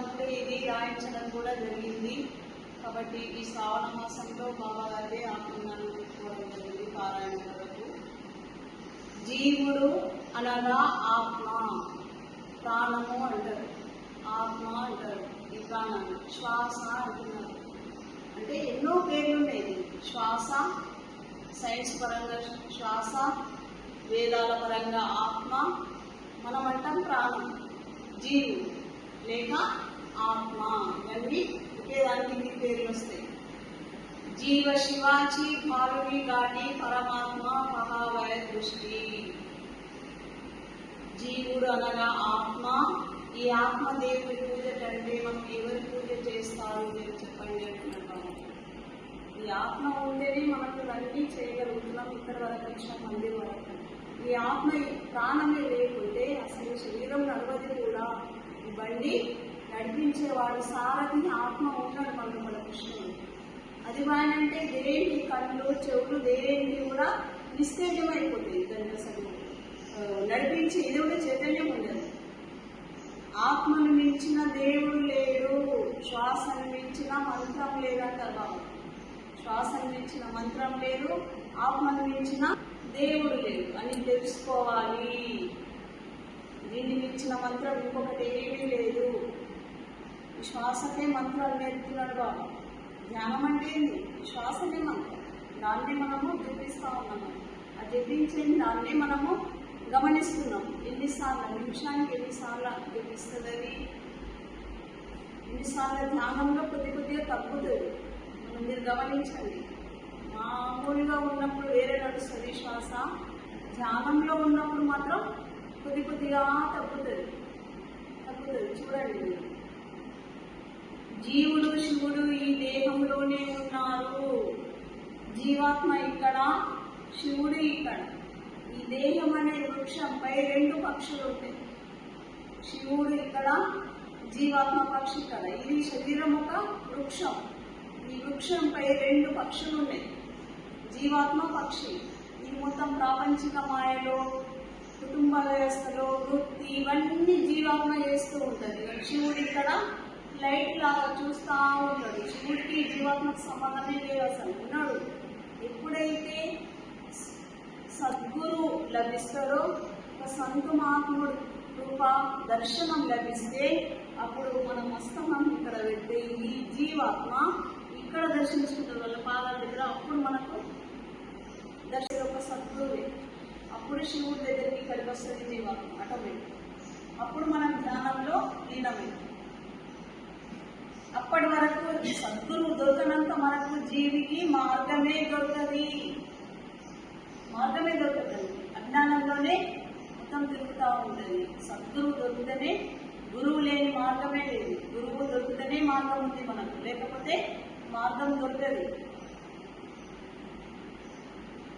ఉన్నప్పుడు ఇది రాయించడం కూడా జరిగింది. కాబట్టి ఈ శ్రావణ మాసంలో బాబా గారి ఆత్మజ్ఞానం పెట్టుకోవడం జరిగింది పారాయణ వరకు. జీవుడు అనగా ఆత్మ ప్రాణము అంటారు. ఆత్మ అంటారు ఈ ప్రాణాన్ని శ్వాస అంటున్నారు. అంటే ఎన్నో పేర్లు ఉన్నాయి శ్వాస సైన్స్ పరంగా శ్వాస వేదాల పరంగా ఆత్మ మనం అంటాం ప్రాణం. జీవు లేక ఆత్మ ఇవన్నీ ఒకేదానికి ఇన్ని పేర్లు వస్తాయి. జీవ శివాచి భారుని కాటి పరమాత్మ మహావయ దృష్టి. జీవుడు అనగా ఆత్మ. ఈ ఆత్మ దేవుడి పూజ కంటే మనం ఎవరి పూజ చేస్తారు మీరు చెప్పండి అంటున్నాను ఈ ఆత్మ ఉండేది మనకు అన్నీ చేయగలుగుతున్నాం ఇక్కడ వరకు వచ్చిన మంది వరకు. ఈ ఆత్మ ప్రాణమే లేకుంటే అసలు శరీరం నడవది కూడా ఇవ్వండి. నడిపించేవాడు సారథి ఆత్మ ఉన్నాడు మనకు మన కృష్ణుడు. అది వాడంటే దేని కళ్ళు చెవులు దేని కూడా నిస్తేజం అయిపోతాయి దాన్ని అసలు నడిపించి ఇది కూడా చైతన్యం ఉండదు. ఆత్మను మించిన దేవుడు లేడు శ్వాసను మించిన మంత్రం లేదంటారు బాబు. శ్వాసను మించిన మంత్రం లేదు ఆత్మను మించిన దేవుడు లేడు. అని తెలుసుకోవాలి. దీన్ని మించిన మంత్రం ఇంకొకటి ఏమీ లేదు. శ్వాసకే మంత్రాలు నేర్పుతున్నాడు బాబు. ధ్యానం అంటే ఏంది? శ్వాసనే మంత్రం. దాన్ని మనము జపిస్తూ ఉన్నాము. ఆ జపించేది దాన్ని మనము గమనిస్తున్నాం. ఎన్నిసార్లు నిమిషానికి ఎన్నిసార్లు జపిస్తుంది ఎన్నిసార్లు ధ్యానంలో కొద్ది కొద్దిగా తగ్గుతుంది. మనం మీరు గమనించండి. మామూలుగా ఉన్నప్పుడు వేరే నడుస్తుంది శ్వాస. ధ్యానంలో ఉన్నప్పుడు మాత్రం కొద్ది కొద్దిగా తగ్గుతుంది. తగ్గుతుంది. చూడండి మీరు. జీవుడు శివుడు ఈ దేహంలోనే ఉన్నారు. జీవాత్మ ఇక్కడ శివుడు ఇక్కడ. ఈ దేహం అనే వృక్షంపై రెండు పక్షులు ఉంటాయి. శివుడు ఇక్కడ జీవాత్మ పక్షి ఇక్కడ. ఇది శరీరం ఒక వృక్షం. ఈ వృక్షంపై రెండు పక్షులు ఉన్నాయి. జీవాత్మ పక్షి. ఈ మొత్తం ప్రాపంచిక మాయలో కుటుంబ వ్యవస్థలో వృత్తి ఇవన్నీ జీవాత్మ చేస్తూ ఉంటుంది. శివుడు ఇక్కడ లైట్ లాగా చూస్తూ ఉంటాడు శివుడికి జీవాత్మకు సంబంధమే లేదు అసలు. ఉన్నాడు. ఎప్పుడైతే సద్గురు లభిస్తాడో ఒక సంత మహాత్ముడు రూప దర్శనం లభిస్తే అప్పుడు మన మస్తమం ఇక్కడ పెడితే ఈ జీవాత్మ ఇక్కడ దర్శించుకుంటారు వాళ్ళ పాదాల దగ్గర అప్పుడు మనకు దర్శన ఒక సద్గురువే. అప్పుడు శివుడి దగ్గరికి ఇక్కడికి వస్తుంది జీవాత్మ. ఆటోమేటిక్ అప్పుడు మనం ధ్యానంలో లీనమైంది అప్పటి వరకు ఈ సద్గురువు దొరకనంత మనకు జీవికి మార్గమే దొరకది. మార్గమే దొరకదండి అజ్ఞానంలోనే మొత్తం తిరుగుతూ ఉంటుంది. సద్గురువు దొరికితేనే గురువు లేని మార్గమే లేదు. గురువు దొరికితేనే మార్గం ఉంది మనకు. లేకపోతే మార్గం దొరకదు.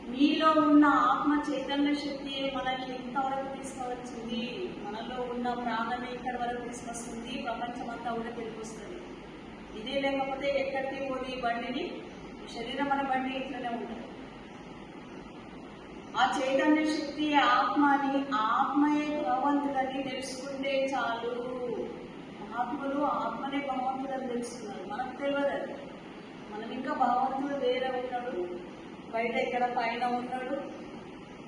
మీలో ఉన్న ఆత్మ చైతన్య శక్తి మనల్ని ఇంతవరకు తీసుకువచ్చింది. మనలో ఉన్న ప్రాణమే ఇక్కడ వరకు తీసుకొస్తుంది. ప్రపంచమంతా కూడా తెలిపిస్తుంది ఇదే లేకపోతే ఎక్కడికి పోదు ఈ బండిని? శరీరం అనే బండి ఇట్లనే ఉంటుంది. ఆ చైతన్య శక్తి ఆత్మని ఆత్మయే భగవంతుడని తెలుసుకుంటే చాలు. మహాత్ములు ఆత్మనే భగవంతుడని తెలుస్తున్నారు మనకు తెలియదు అది. మనం ఇంకా భగవంతుడు వేరే ఉన్నాడు బయట ఇక్కడ పైన ఉన్నాడు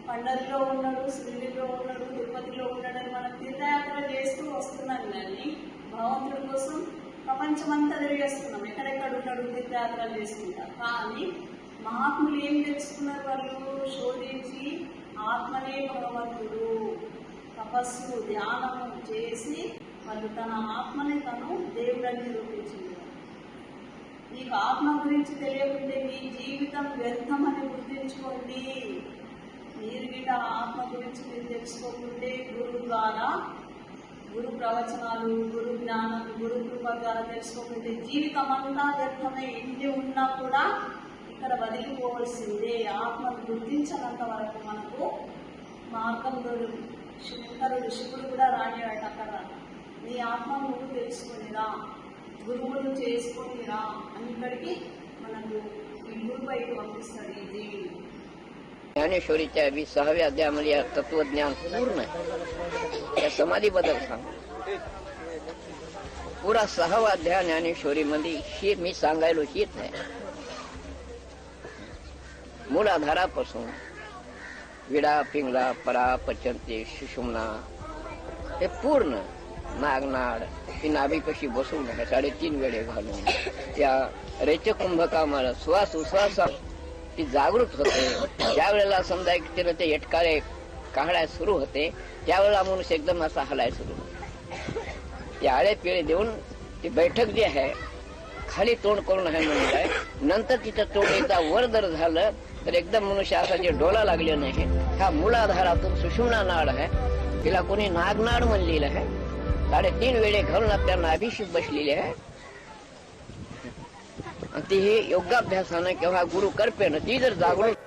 పండరిలో ఉన్నాడు శివుడిలో ఉన్నాడు తిరుపతిలో ఉన్నాడని మనం తీర్థయాత్ర చేస్తూ వస్తున్నాం కానీ భగవంతుడి కోసం ప్రపంచమంతా తిరిగేస్తున్నాం. ఎక్కడెక్కడ ఉన్నాడు? తీర్థయాత్రలు చేసుకుంటా కానీ మహాత్ములు ఏం తెలుసుకున్నారు వాళ్ళు? శోధించి ఆత్మనే భగవంతుడు తపస్సు ధ్యానము చేసి వాళ్ళు తన ఆత్మని తను దేవుడని నిరూపించింది. మీకు ఆత్మ గురించి తెలియకుంటే మీ జీవితం వ్యర్థమని గుర్తించుకోండి. మీరు గిట ఆత్మ గురించి మీరు తెలుసుకోకుంటే గురువు ద్వారా గురు ప్రవచనాలు గురు జ్ఞానం గురు కృప ద్వారా తెలుసుకోకపోతే జీవితం అంతా వ్యర్థమై. ఎన్ని ఉన్నా కూడా ఇక్కడ వదిలిపోవలసిందే. ఆత్మను గుర్తించనంత వరకు మనకు మార్గం గురు శంకరుడు శివుడు కూడా రానివాడు అక్కడ. నీ ఆత్మ నువ్వు తెలుసుకునిరా గురువులు చేసుకునిరా అని ఇక్కడికి మనకు ఈ గురు బయట పంపిస్తాడు ఈ జీవిని ज्ञानेश्वरीच्या विसाव्या अध्यायामध्ये या तत्वज्ञान पूर्ण आहे. या समाधीबद्दल सांग. पुरा सहावा अध्याय ज्ञानेश्वरीमध्ये हे मी सांगायलो हेच आहे मूलाधारापासून विडा पिंगला परा पचंती सुषुमना हे पूर्ण नागनाड ती नाभी कशी बसून साडेतीन वेळे घालून. त्या रेच कुंभकामाला श्वास उश्वास ती जागृत होते. ज्या वेळेला समजा एक तिनं ते एटकाळे काढायला सुरू होते त्यावेळेला मनुष्य एकदम असा हलाय सुरू होते. ते आळे पिळे देऊन ती बैठक जी आहे खाली तोंड करून आहे म्हणून आहे. नंतर तिचं तोंड एकदा वर जर झालं तर एकदम मनुष्य असा जे डोला लागले नाही. ह्या मुलाधारातून सुषुम्ना नाड आहे. तिला कोणी नागनाड म्हणलेलं आहे. साडेतीन वेळे घालून आपल्या नाभीशी बसलेली आहे. ती ही योगाभ्यासानं गुरु करपेनं ती जर जागृत